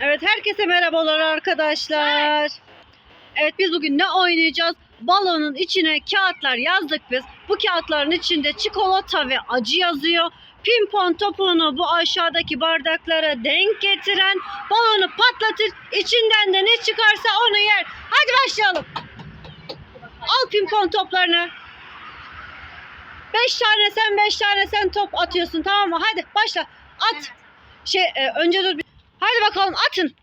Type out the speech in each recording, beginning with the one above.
Evet herkese merhabalar arkadaşlar. Evet biz bugün ne oynayacağız? Balonun içine kağıtlar yazdık biz. Bu kağıtların içinde çikolata ve acı yazıyor. Pimpon topunu bu aşağıdaki bardaklara denk getiren balonu patlatır. İçinden de ne çıkarsa onu yer. Hadi başlayalım. Al pimpon toplarını. Beş tane sen beş tane sen top atıyorsun tamam mı? Hadi başla. At. Şey e, önce dur. Hadi bakalım atın.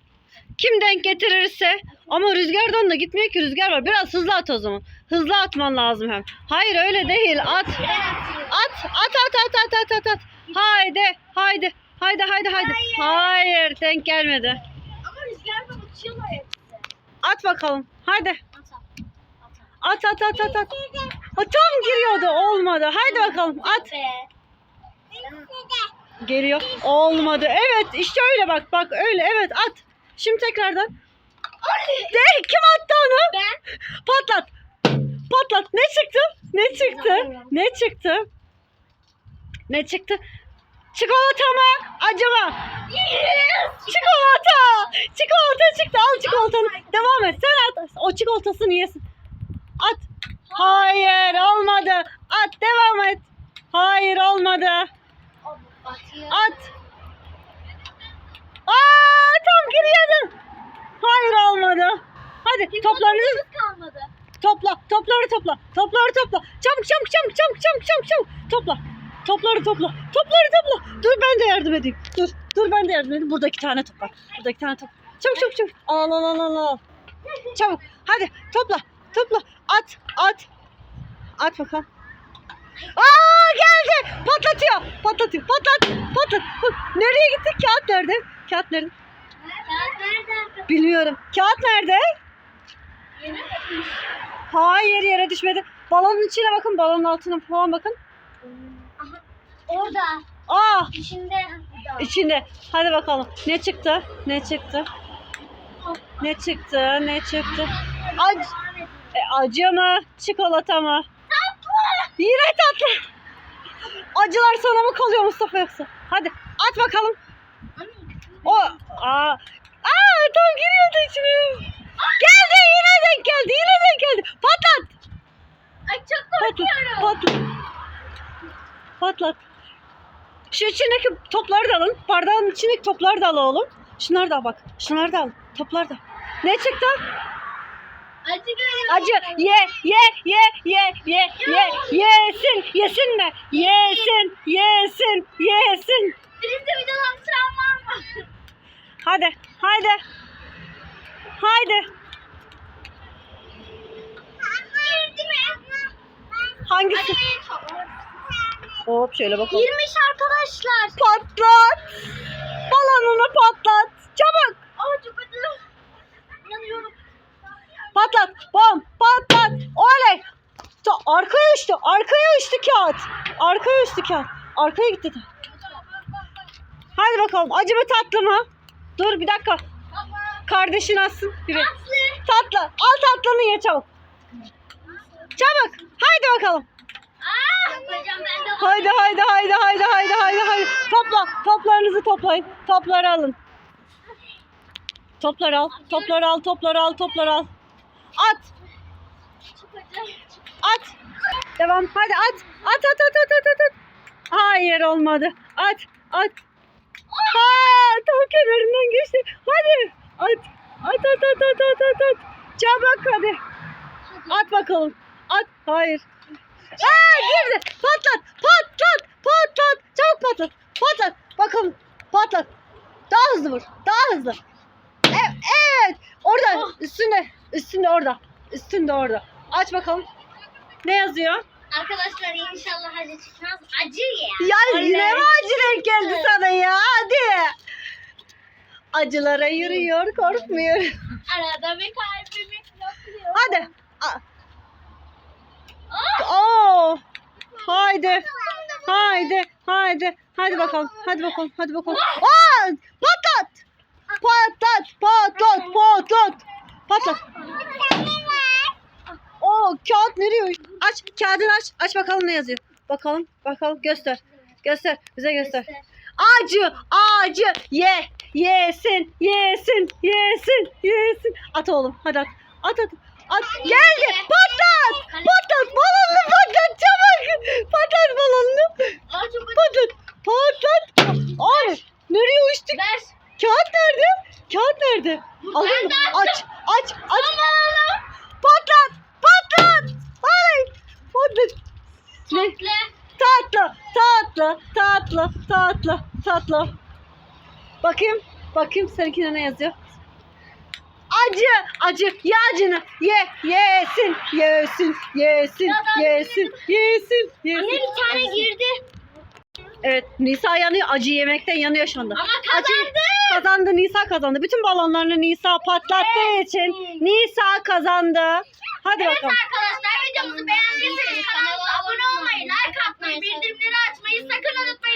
Kim denk getirirse. Ama rüzgardan da gitmiyor ki rüzgar var. Biraz hızlı at o zaman. Hızlı atman lazım hem. Hayır öyle değil. At. At. At at at at at at at. Haydi. Haydi. Haydi haydi haydi. Hayır denk gelmedi. Ama rüzgardan uçuyorlar hepsi. At bakalım. Ata. At at at at at. Ha, tam giriyordu olmadı. Haydi bakalım at. Geliyor. Olmadı. Evet işte öyle bak bak öyle evet at. Şimdi tekrardan. De kim attı onu? Ben. Patlat. Patlat. Ne çıktı? Ne çıktı? Ne çıktı? Ne çıktı? Çikolata mı? Acaba? Çikolata. Çikolata çıktı. Al çikolatanı. Devam et. Sen at. O çikolatasını yesin. At. Hayır olmadı. At devam et. Hayır olmadı. At. Aa tam giriyordun. Hayır olmadı. Hadi toplarınızı kalmadı. topla. Topları topla. Topları topla. Çabuk çabuk çabuk çabuk çabuk çabuk çabuk. Topla. Topları topla. Topları topla. Dur ben de yardım edeyim. Dur. Dur ben de yardım edeyim. Burada iki tane top var. Burada iki tane top. Çabuk çabuk çabuk. Al al al al al. Çabuk. Hadi topla. Topla. At. At. At bakalım. Aa geldi. Patlatıyor. Patlatıyor. Patlat. Patlat. Nereye gitti? Kağıt nerede? Kağıt nerede? Ben nereden? Bilmiyorum. Kağıt nerede? Yere mi? Hayır yere düşmedi. Balonun içine bakın. Balonun altına falan bakın. Orada. Aa İçinde. içinde. Hadi bakalım. Ne çıktı? Ne çıktı? Ne çıktı? Ne çıktı? Ac e, acı mı? Çikolata mı? Yine tatlı. Acılar sana mı kalıyor Mustafa yoksa? Hadi at bakalım. O aa, aa tam giriyordu içine. Geldi yine denk geldi. Yine denk geldi. Patlat. Ay çok Patlat. korkuyorum. Patlat. Patlat. Şu içindeki topları da alın. Bardağın içindeki topları da al oğlum. Şunları da al bak. Şunları da al. Topları da. Ne çıktı? Acı görüyorum. Acı. Ye, ye, ye, ye, ye, ye. Yesin. Yesin mi? Yesin. Yesin. Yesin. Birinci videodan sıram var mı? Hadi. Haydi. Haydi. Hangisi? Hop şöyle bakalım. Girmiş arkadaşlar. Patlat. Balonunu patlat. Çabuk. Acı. Yanıyorum. Patlat. Bom. Patlat. Oley. Ta, arkaya uçtu. Arkaya uçtu kağıt. Arkaya uçtu kağıt. Arkaya gitti. Hadi bakalım. Acı mı tatlı mı? Dur bir dakika. Kardeşin atsın. Biri. Tatlı. Al tatlını ye çabuk. Çabuk. Haydi bakalım. Haydi haydi haydi haydi haydi haydi haydi. Topla. Toplarınızı toplayın. Topları alın. Topları al. Topları al. Topları al. Topları al. At. çok acı. At. Devam. Hadi at. At at at at at at. at. Hayır olmadı. At. At. Ha, tam kenarından geçti. Hadi. At. At at at at at at at. Çabuk hadi. At bakalım. At. Hayır. Aa girdi. Patlat. Patlat. Patlat. Çabuk patlat. Patlat. Bakalım. Patlat. Daha hızlı vur. Daha hızlı. Evet. evet. Orada. Üstünde. Orada. Aç bakalım. Ne yazıyor? Arkadaşlar inşallah acı çıkmaz. Acı ya. Ya Öyle. yine mi acı renk geldi sana ya? Hadi. Acılara yürüyor, korkmuyor. Arada bir kalbimi yapıyor. Hadi. A- Ah! Oo. Haydi. Haydi. Haydi. Hadi bakalım. Hadi bakalım. Hadi bakalım. Aa! Patlat. Patlat. Patlat. Patlat. Patlat. Oo kağıt nereye? Aç. Kağıdını aç. Aç bakalım ne yazıyor. Bakalım. Bakalım. Göster. Göster. Bize göster. Acı. Acı. Ye. yesin, yesin, yesin, yesin. At oğlum, hadi at. At at. At. Geldi. Patlat. Patlat. Balonlu patlat çabuk. Patlat acı. Patlat. Patlat. Ay. Nereye uçtuk? Ver. Kağıt nerede? Kağıt nerede? Ben mı? Aç. Aç. Aç. Patlat. Patlat. Ne? Tatlı. Tatlı, tatlı, tatlı, tatlı, tatlı. Bakayım, bakayım seninkine ne yazıyor? Acı, acı, ye acını, ye, yesin, yesin, yesin, yesin, yesin, Anne yesin. bir tane girdi. Evet, Nisa yanıyor, acı yemekten yanıyor şu anda. Ama Acı kazandı. kazandı, Nisa kazandı. Bütün balonlarını Nisa patlattığı için Nisa kazandı. Hadi Evet bakalım. arkadaşlar videomuzu beğendiyseniz kanalımıza abone olmayı, like atmayı, bildirimleri açmayı sakın unutmayın.